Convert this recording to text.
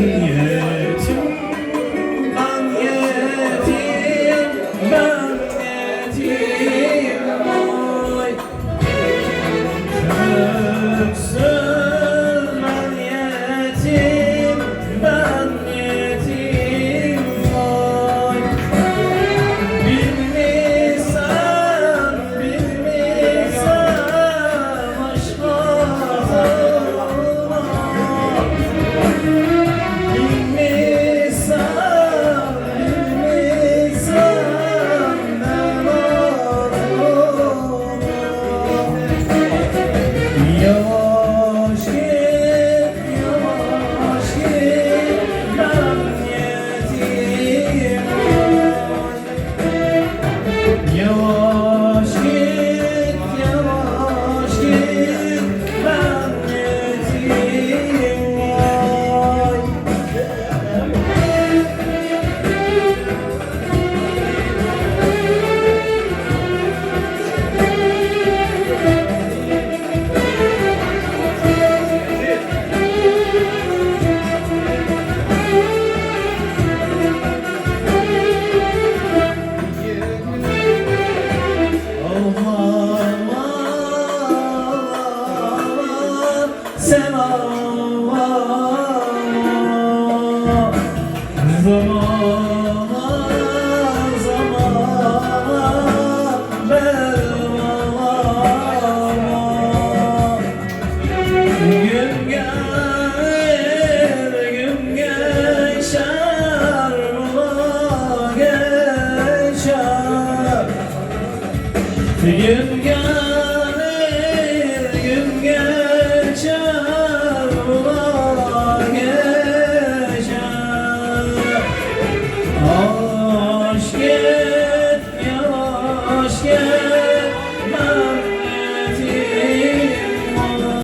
Yeah. Ağlama Zamana zamana ağlama Gün gelir gün geçer bula geçer Gün 线，慢